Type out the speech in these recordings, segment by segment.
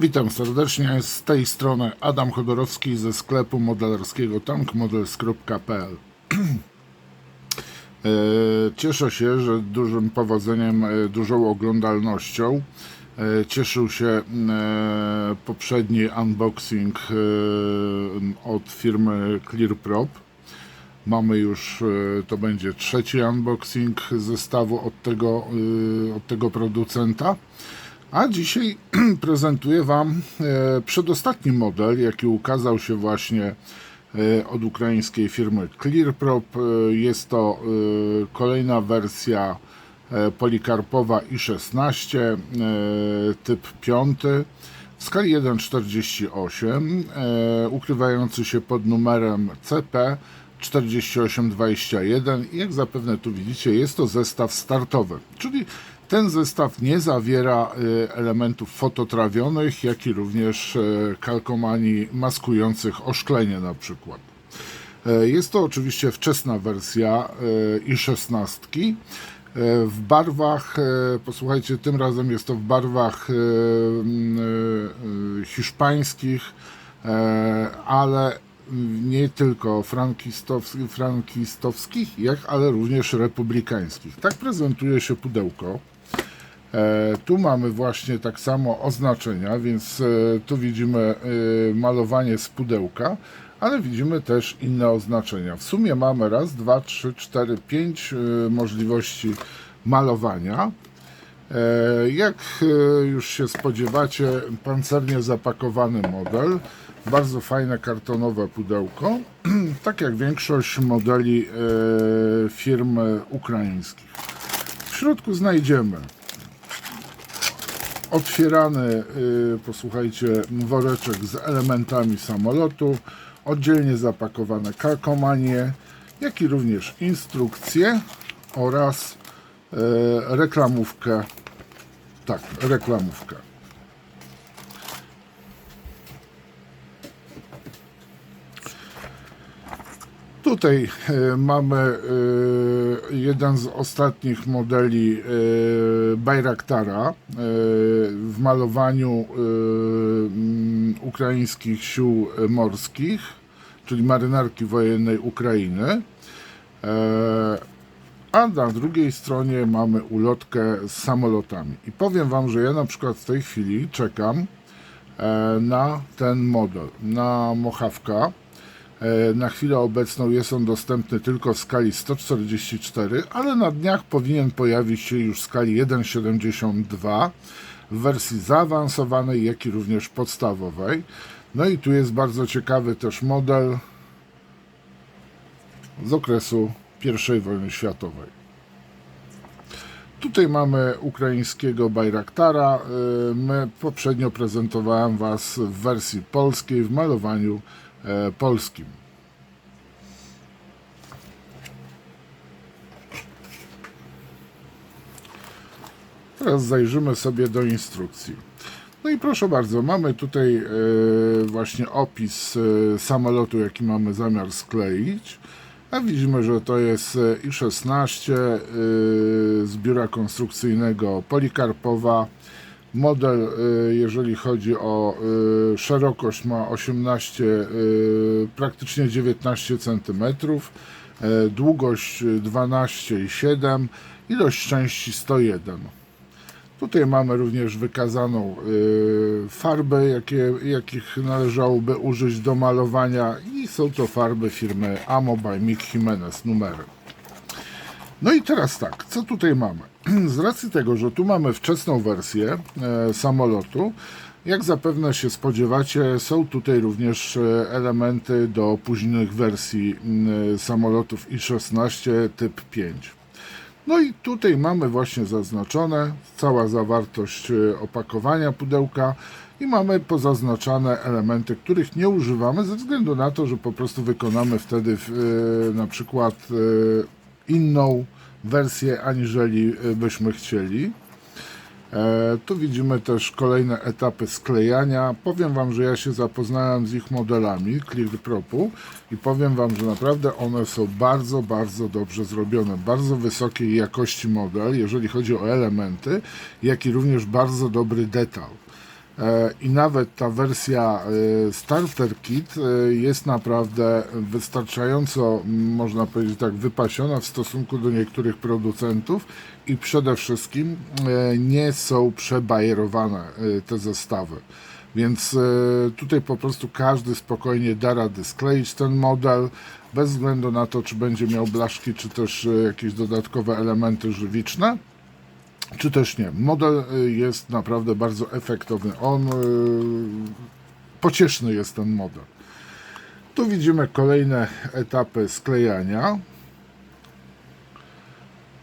Witam serdecznie, z tej strony Adam Chodorowski ze sklepu modelarskiego tankmodels.pl E, Cieszę się, że dużym powodzeniem, e, dużą oglądalnością e, cieszył się poprzedni unboxing od firmy ClearProp. Mamy już, to będzie trzeci unboxing zestawu od tego, od tego producenta. A dzisiaj prezentuję Wam e, przedostatni model, jaki ukazał się właśnie e, od ukraińskiej firmy ClearProp. E, Jest to kolejna wersja polikarpowa i16, e, typ 5 w skali 1,48, e, ukrywający się pod numerem CP 4821 i jak zapewne tu widzicie jest to zestaw startowy, czyli ten zestaw nie zawiera e, elementów fototrawionych, jak i również e, kalkomanii maskujących oszklenie na przykład. E, Jest to oczywiście wczesna wersja e, i16 e, w barwach, e, posłuchajcie, tym razem jest to w barwach m, e, hiszpańskich, ale nie tylko frankistows- frankistowskich, jak ale również republikańskich. Tak prezentuje się pudełko. E, tu mamy właśnie tak samo oznaczenia, więc e, tu widzimy e, malowanie z pudełka, ale widzimy też inne oznaczenia. W sumie mamy raz, dwa, trzy, cztery, pięć możliwości malowania. Jak już się spodziewacie, pancernie zapakowany model, bardzo fajne kartonowe pudełko, tak jak większość modeli firm ukraińskich. W środku znajdziemy otwierany, y, posłuchajcie, woreczek z elementami samolotu, oddzielnie zapakowane kalkomanie, jak i również instrukcje oraz y, reklamówkę. Tak, reklamówkę. Tutaj e, mamy e, jeden z ostatnich modeli e, Bayraktara w malowaniu mm, ukraińskich sił morskich, czyli marynarki wojennej Ukrainy. A na drugiej stronie mamy ulotkę z samolotami. I powiem Wam, że ja na przykład w tej chwili czekam na ten model, na Mochawka. E, Na chwilę obecną jest on dostępny tylko w skali 144, ale na dniach powinien pojawić się już w skali 1,72 w wersji zaawansowanej, jak i również podstawowej. No i tu jest bardzo ciekawy też model z okresu I wojny światowej. Tutaj mamy ukraińskiego Bayraktara. E, My poprzednio prezentowałem Was w wersji polskiej w malowaniu polskim. Teraz zajrzymy sobie do instrukcji. No i proszę bardzo, mamy tutaj e, właśnie opis e, samolotu, jaki mamy zamiar skleić. A widzimy, że to jest e, I-16 e, z biura konstrukcyjnego Polikarpowa. Model, e, jeżeli chodzi o e, szerokość, ma 18, e, praktycznie 19 cm, długość 12,7, ilość części 101. Tutaj mamy również wykazaną y, farbę, jakie, jakich należałoby użyć do malowania i są to farby firmy Amo by Mick Jimenez numerem. No i teraz tak, co tutaj mamy? Z racji tego, że tu mamy wczesną wersję e, samolotu, jak zapewne się spodziewacie, są tutaj również e, elementy do późnych wersji m, samolotów I-16 typ 5. No i tutaj mamy właśnie zaznaczone cała zawartość e, opakowania pudełka i mamy pozaznaczane elementy, których nie używamy ze względu na to, że po prostu wykonamy wtedy e, na przykład e, inną wersję aniżeli e, byśmy chcieli. E, tu widzimy też kolejne etapy sklejania. Powiem Wam, że ja się zapoznałem z ich modelami ClearPropu i powiem Wam, że naprawdę one są bardzo, bardzo dobrze zrobione. Bardzo wysokiej jakości model, jeżeli chodzi o elementy, jak i również bardzo dobry detal. E, I nawet ta wersja e, Starter Kit e, jest naprawdę wystarczająco, można powiedzieć tak, wypasiona w stosunku do niektórych producentów i przede wszystkim nie są przebajerowane te zestawy. Więc tutaj po prostu każdy spokojnie da radę skleić ten model, bez względu na to, czy będzie miał blaszki, czy też jakieś dodatkowe elementy żywiczne czy też nie. Model y, jest naprawdę bardzo efektowny. On y, pocieszny jest ten model. Tu widzimy kolejne etapy sklejania.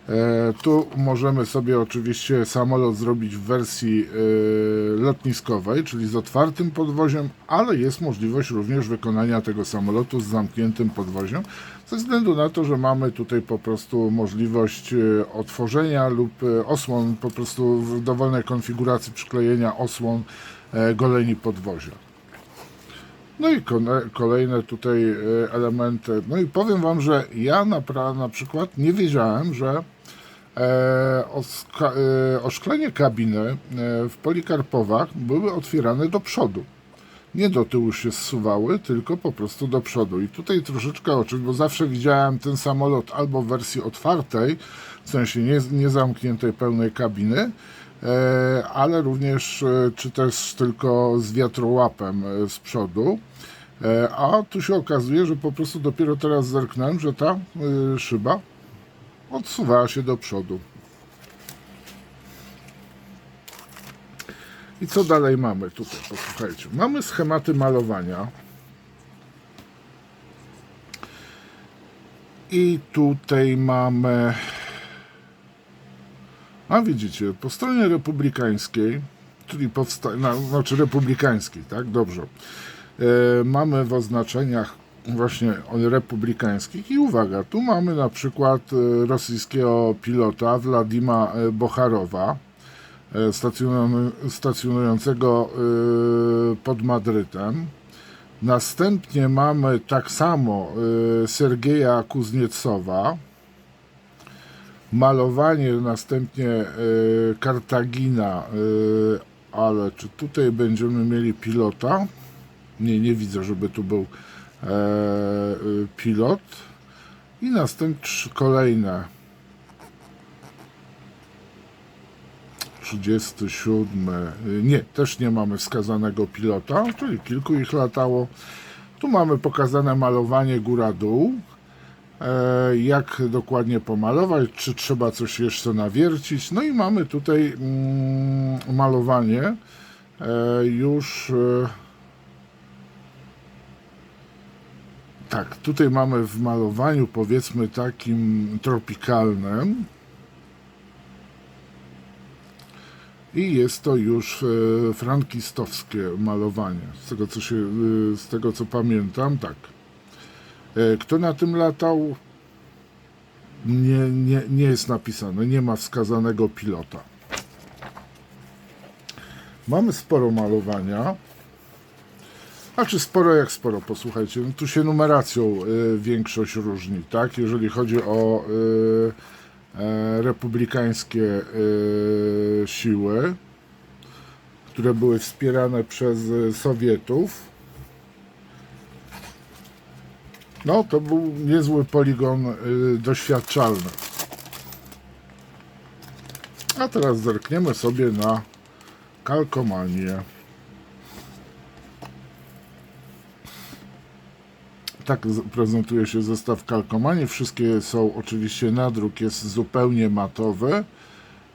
E, tu możemy sobie oczywiście samolot zrobić w wersji y, lotniskowej, czyli z otwartym podwoziem, ale jest możliwość również wykonania tego samolotu z zamkniętym podwoziem, ze względu na to, że mamy tutaj po prostu możliwość y, otworzenia lub osłon, po prostu w dowolnej konfiguracji przyklejenia osłon e, goleni podwozia. No i kolejne tutaj e, elementy. No i powiem Wam, że ja na, na przykład nie wiedziałem, że e, e, oszklenie kabiny e, w polikarpowach były otwierane do przodu. Nie do tyłu się zsuwały, tylko po prostu do przodu. I tutaj troszeczkę oczy, bo zawsze widziałem ten samolot albo w wersji otwartej, w sensie nie, nie pełnej kabiny, e, ale również e, czy też tylko z wiatrołapem e, z przodu. E, A tu się okazuje, że po prostu dopiero teraz zerknąłem, że ta e, szyba odsuwała się do przodu. I co dalej mamy tutaj? Posłuchajcie. Mamy schematy malowania. I tutaj mamy. A widzicie, po stronie republikańskiej, czyli powsta... no, znaczy republikańskiej, tak? Dobrze. E, mamy w oznaczeniach właśnie republikańskich i uwaga, tu mamy na przykład e, rosyjskiego pilota Wladima e, Bocharowa, e, stacjonują- stacjonującego pod Madrytem. Następnie mamy tak samo Sergeja Kuzniecowa, malowanie następnie Kartagina, ale czy tutaj będziemy mieli pilota? Nie, nie widzę, żeby tu był pilot. I następnie kolejne 37. y, Nie, też nie mamy wskazanego pilota, czyli kilku ich latało. Tu mamy pokazane malowanie góra-dół. E, jak dokładnie pomalować, czy trzeba coś jeszcze nawiercić. No i mamy tutaj mm, malowanie e, już. E, tak, tutaj mamy w malowaniu powiedzmy takim tropikalnym. I jest to już e, frankistowskie malowanie. Z tego co się, e, z tego co pamiętam, tak. E, Kto na tym latał? Nie, nie, nie jest napisane, nie ma wskazanego pilota. Mamy sporo malowania. A czy sporo jak sporo, posłuchajcie, no tu się numeracją y, większość różni, tak? Jeżeli chodzi o y, e, republikańskie y, siły, które były wspierane przez y, Sowietów, no to był niezły poligon y, doświadczalny. A teraz zerkniemy sobie na kalkomanię. Tak prezentuje się zestaw kalkomanii. Wszystkie są oczywiście nadruk jest zupełnie matowy.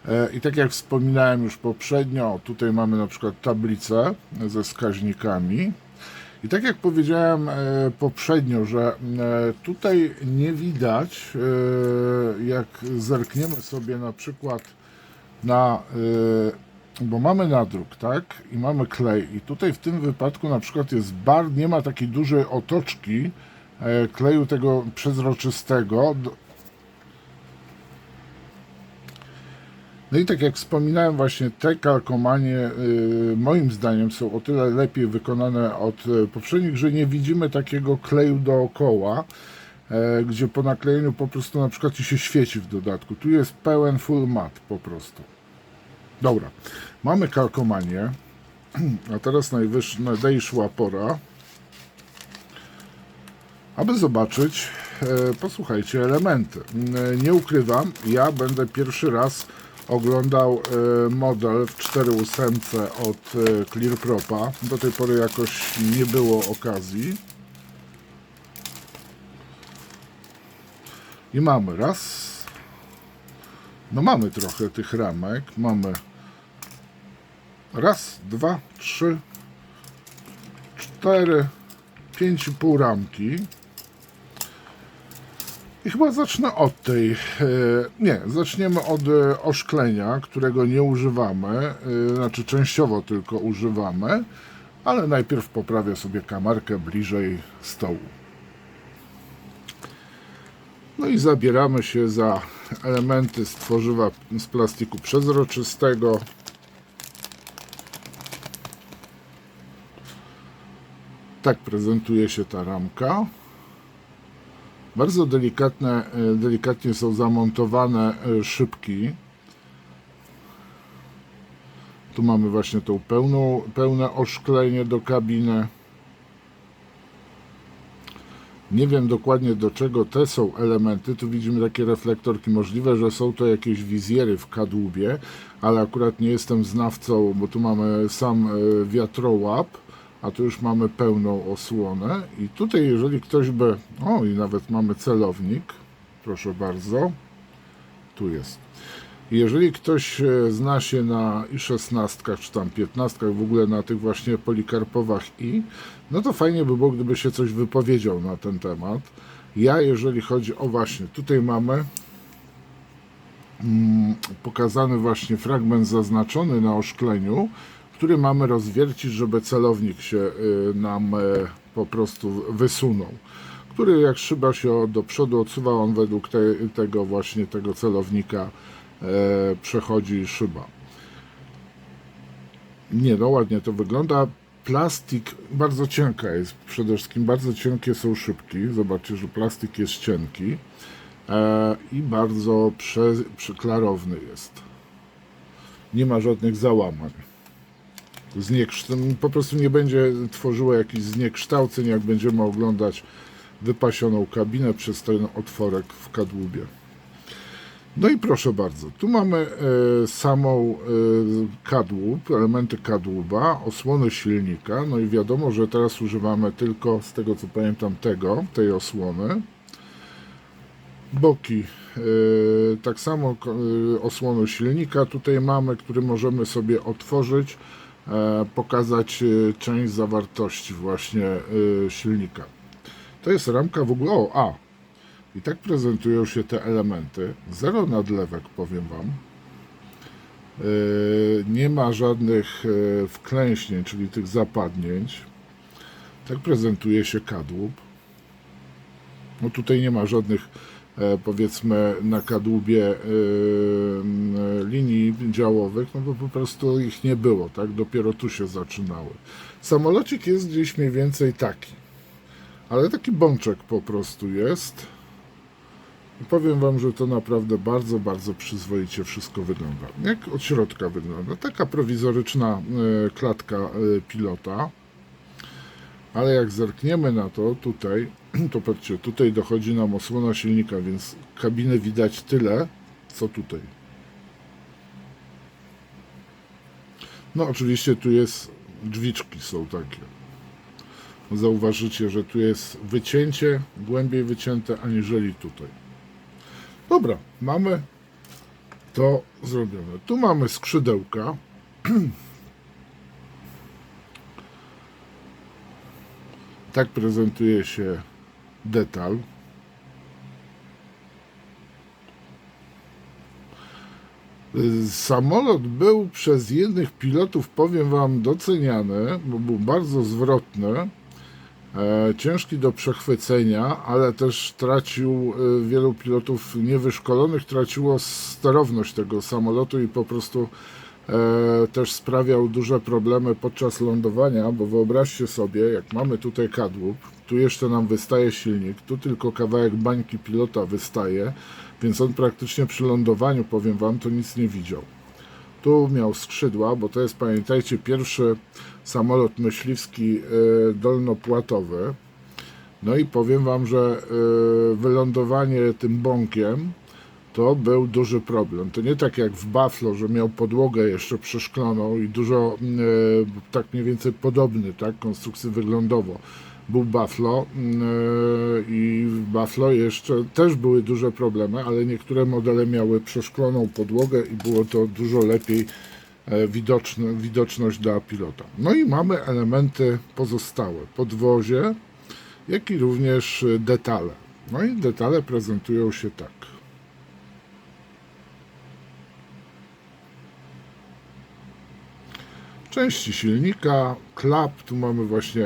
E, I tak jak wspominałem już poprzednio, tutaj mamy na przykład tablicę ze wskaźnikami. I tak jak powiedziałem e, poprzednio, że e, tutaj nie widać, jak zerkniemy sobie na przykład na, bo mamy nadruk, tak, i mamy klej i tutaj w tym wypadku na przykład jest bar, nie ma takiej dużej otoczki e, kleju tego przezroczystego. No i tak jak wspominałem właśnie te kalkomanie y, moim zdaniem są o tyle lepiej wykonane od y, poprzednich, że nie widzimy takiego kleju dookoła, e, gdzie po naklejeniu po prostu na przykład ci się świeci w dodatku. Tu jest pełen full mat po prostu. Dobra, mamy kalkomanię. A teraz najwyż, nadejszła pora, aby zobaczyć, e, posłuchajcie, elementy. E, Nie ukrywam, ja będę pierwszy raz oglądał e, model w 4.8 od e, ClearPropa. Do tej pory jakoś nie było okazji. I mamy raz. No mamy trochę tych ramek. Mamy raz, dwa, trzy, cztery, pięć i pół ramki. I chyba zacznę od tej. e, Nie, zaczniemy od e, oszklenia, którego nie używamy, e, znaczy częściowo tylko używamy, ale najpierw poprawię sobie kamerkę bliżej stołu. No i zabieramy się za elementy z tworzywa z plastiku przezroczystego. Tak prezentuje się ta ramka. Bardzo delikatne, e, delikatnie są zamontowane e, szybki. Tu mamy właśnie tą pełną, pełne oszklenie do kabiny. Nie wiem dokładnie do czego te są elementy. Tu widzimy takie reflektorki. Możliwe, że są to jakieś wizjery w kadłubie, ale akurat nie jestem znawcą, bo tu mamy sam e, wiatrołap, a tu już mamy pełną osłonę. I tutaj, jeżeli ktoś by. O, i nawet mamy celownik. Proszę bardzo. Tu jest. Jeżeli ktoś e, zna się na i 16 czy tam 15, w ogóle na tych właśnie polikarpowach i, no to fajnie by było, gdyby się coś wypowiedział na ten temat. Ja, jeżeli chodzi o właśnie, tutaj mamy mm, pokazany właśnie fragment zaznaczony na oszkleniu, który mamy rozwiercić, żeby celownik się y, nam e, po prostu wysunął. Który jak szyba się do przodu odsuwa, on według te, tego właśnie tego celownika e, przechodzi szyba. Nie no, ładnie to wygląda. Plastik bardzo cienka jest, przede wszystkim bardzo cienkie są szybki. Zobaczcie, że plastik jest cienki e, i bardzo prze, prze, klarowny jest. Nie ma żadnych załamań. Zniekształ- po prostu nie będzie tworzyło jakichś zniekształceń, jak będziemy oglądać wypasioną kabinę przez ten otworek w kadłubie. No i proszę bardzo, tu mamy e, samą e, kadłub, elementy kadłuba, osłony silnika, no i wiadomo, że teraz używamy tylko, z tego co pamiętam, tego, tej osłony. Boki, e, tak samo e, osłonu silnika tutaj mamy, który możemy sobie otworzyć, pokazać e, część zawartości właśnie e, silnika. To jest ramka w ogóle, o, a, i tak prezentują się te elementy. Zero nadlewek, powiem Wam. Nie ma żadnych wklęśnień, czyli tych zapadnięć. Tak prezentuje się kadłub. No tutaj nie ma żadnych, e, powiedzmy, na kadłubie yy, linii działowych, no bo po prostu ich nie było, tak? Dopiero tu się zaczynały. Samolocik jest gdzieś mniej więcej taki. Ale taki bączek po prostu jest. I powiem Wam, że to naprawdę bardzo, bardzo przyzwoicie wszystko wygląda. Jak od środka wygląda? Taka prowizoryczna e, klatka e, pilota. Ale jak zerkniemy na to tutaj, to patrzcie, tutaj dochodzi nam osłona silnika, więc kabiny widać tyle, co tutaj. No oczywiście tu jest, drzwiczki są takie. Zauważycie, że tu jest wycięcie, głębiej wycięte, aniżeli tutaj. Dobra, mamy to zrobione. Tu mamy skrzydełka. tak prezentuje się detal. Samolot był przez jednych pilotów, powiem Wam, doceniany, bo był bardzo zwrotny. E, ciężki do przechwycenia, ale też tracił e, wielu pilotów niewyszkolonych, traciło sterowność tego samolotu i po prostu też sprawiał duże problemy podczas lądowania, bo wyobraźcie sobie, jak mamy tutaj kadłub, tu jeszcze nam wystaje silnik, tu tylko kawałek bańki pilota wystaje, więc on praktycznie przy lądowaniu, powiem Wam, to nic nie widział. Tu miał skrzydła, bo to jest, pamiętajcie, pierwszy samolot myśliwski e, dolnopłatowy. No i powiem Wam, że e, wylądowanie tym bąkiem to był duży problem. To nie tak jak w Buffalo, że miał podłogę jeszcze przeszkloną i dużo, e, tak mniej więcej podobny, tak, konstrukcji wyglądowo był Buffalo e, i w Buffalo jeszcze też były duże problemy, ale niektóre modele miały przeszkloną podłogę i było to dużo lepiej e, widoczne, widoczność dla pilota. No i mamy elementy pozostałe, podwozie, jak i również detale. No i detale prezentują się tak. Części silnika, klap, tu mamy właśnie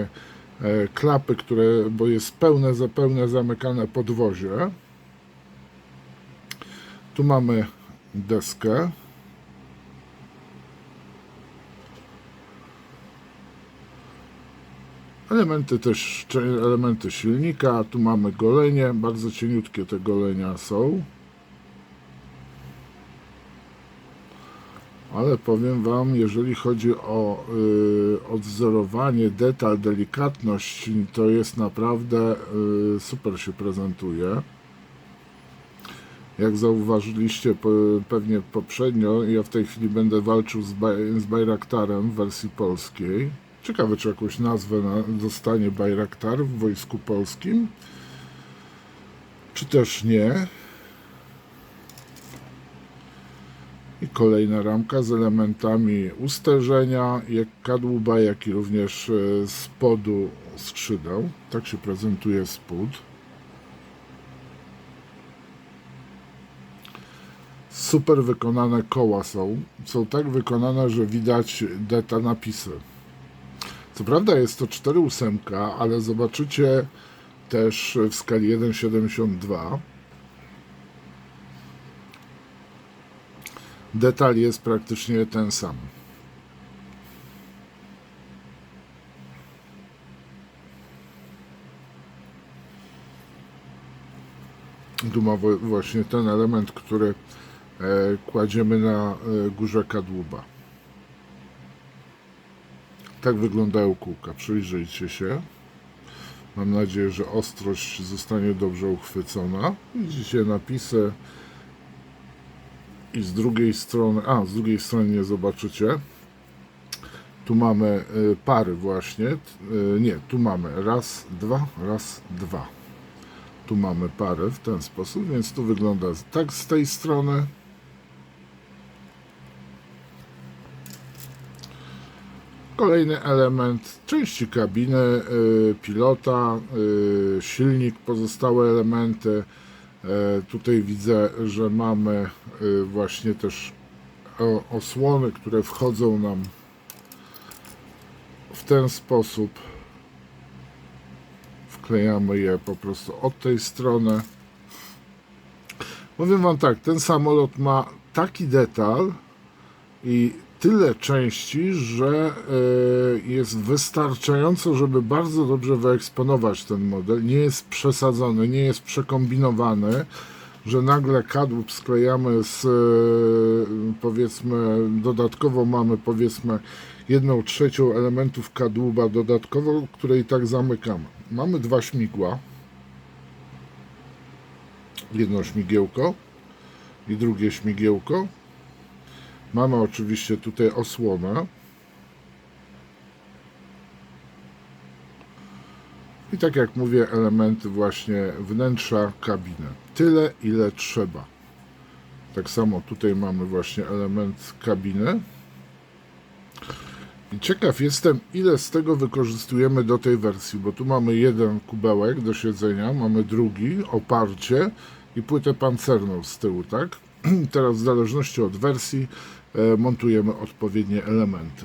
e, klapy, które, bo jest pełne, zapełne zamykane podwozie. Tu mamy deskę. Elementy też, elementy silnika, tu mamy golenie, bardzo cieniutkie te golenia są. Ale powiem Wam, jeżeli chodzi o y, odwzorowanie, detal, delikatność, to jest naprawdę y, super się prezentuje. Jak zauważyliście pewnie poprzednio, ja w tej chwili będę walczył z, Baj, z Bajraktarem w wersji polskiej. Ciekawe, czy jakąś nazwę na, dostanie Bajraktar w Wojsku Polskim, czy też nie. I kolejna ramka z elementami usterzenia, jak kadłuba, jak i również e, spodu skrzydeł. Tak się prezentuje spód. Super wykonane koła są. Są tak wykonane, że widać deta napisy. Co prawda jest to 4,8, ale zobaczycie też w skali 1,72 detal jest praktycznie ten sam. Tu właśnie ten element, który e, kładziemy na e, górze kadłuba. Tak wyglądają kółka. Przyjrzyjcie się. Mam nadzieję, że ostrość zostanie dobrze uchwycona. Widzicie napisy i z drugiej strony, a z drugiej strony nie zobaczycie. Tu mamy y, pary właśnie. y, Nie, tu mamy raz, dwa, raz, dwa. Tu mamy pary w ten sposób, więc tu wygląda tak z tej strony. Kolejny element, części kabiny, y, pilota, silnik, pozostałe elementy. E, Tutaj widzę, że mamy y, właśnie też o- osłony, które wchodzą nam w ten sposób. Wklejamy je po prostu od tej strony. Powiem Wam tak, ten samolot ma taki detal i tyle części, że y, jest wystarczająco, żeby bardzo dobrze wyeksponować ten model. Nie jest przesadzony, nie jest przekombinowany, że nagle kadłub sklejamy z y, powiedzmy, dodatkowo mamy powiedzmy jedną trzecią elementów kadłuba dodatkowo, które i tak zamykamy. Mamy dwa śmigła. Jedno śmigiełko i drugie śmigiełko. Mamy oczywiście tutaj osłonę. I tak jak mówię, elementy właśnie wnętrza kabiny. Tyle, ile trzeba. Tak samo tutaj mamy właśnie element kabiny. I ciekaw jestem, ile z tego wykorzystujemy do tej wersji, bo tu mamy jeden kubełek do siedzenia, mamy drugi, oparcie i płytę pancerną z tyłu, tak? Teraz w zależności od wersji e, montujemy odpowiednie elementy.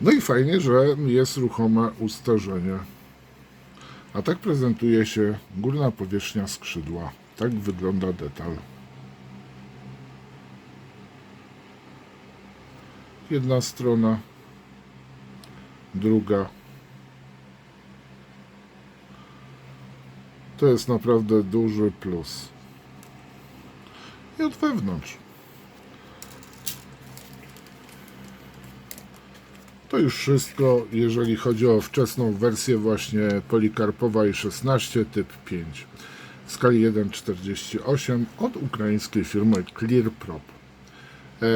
No i fajnie, że jest ruchome ustarzenie. A tak prezentuje się górna powierzchnia skrzydła. Tak wygląda detal. Jedna strona, druga. To jest naprawdę duży plus. I od wewnątrz. To już wszystko, jeżeli chodzi o wczesną wersję właśnie Polikarpowa i 16 typ 5 w skali 1,48 od ukraińskiej firmy ClearProp. E,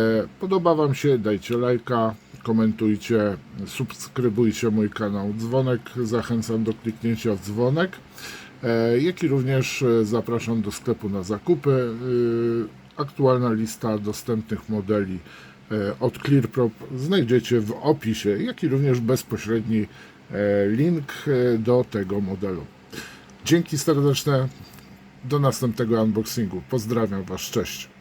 podoba Wam się? Dajcie lajka, komentujcie, subskrybujcie mój kanał. Dzwonek, zachęcam do kliknięcia w dzwonek jak i również e, zapraszam do sklepu na zakupy. E, Aktualna lista dostępnych modeli e, od ClearProp znajdziecie w opisie, jak i również bezpośredni e, link e, do tego modelu. Dzięki serdeczne. Do następnego unboxingu. Pozdrawiam Was. Cześć.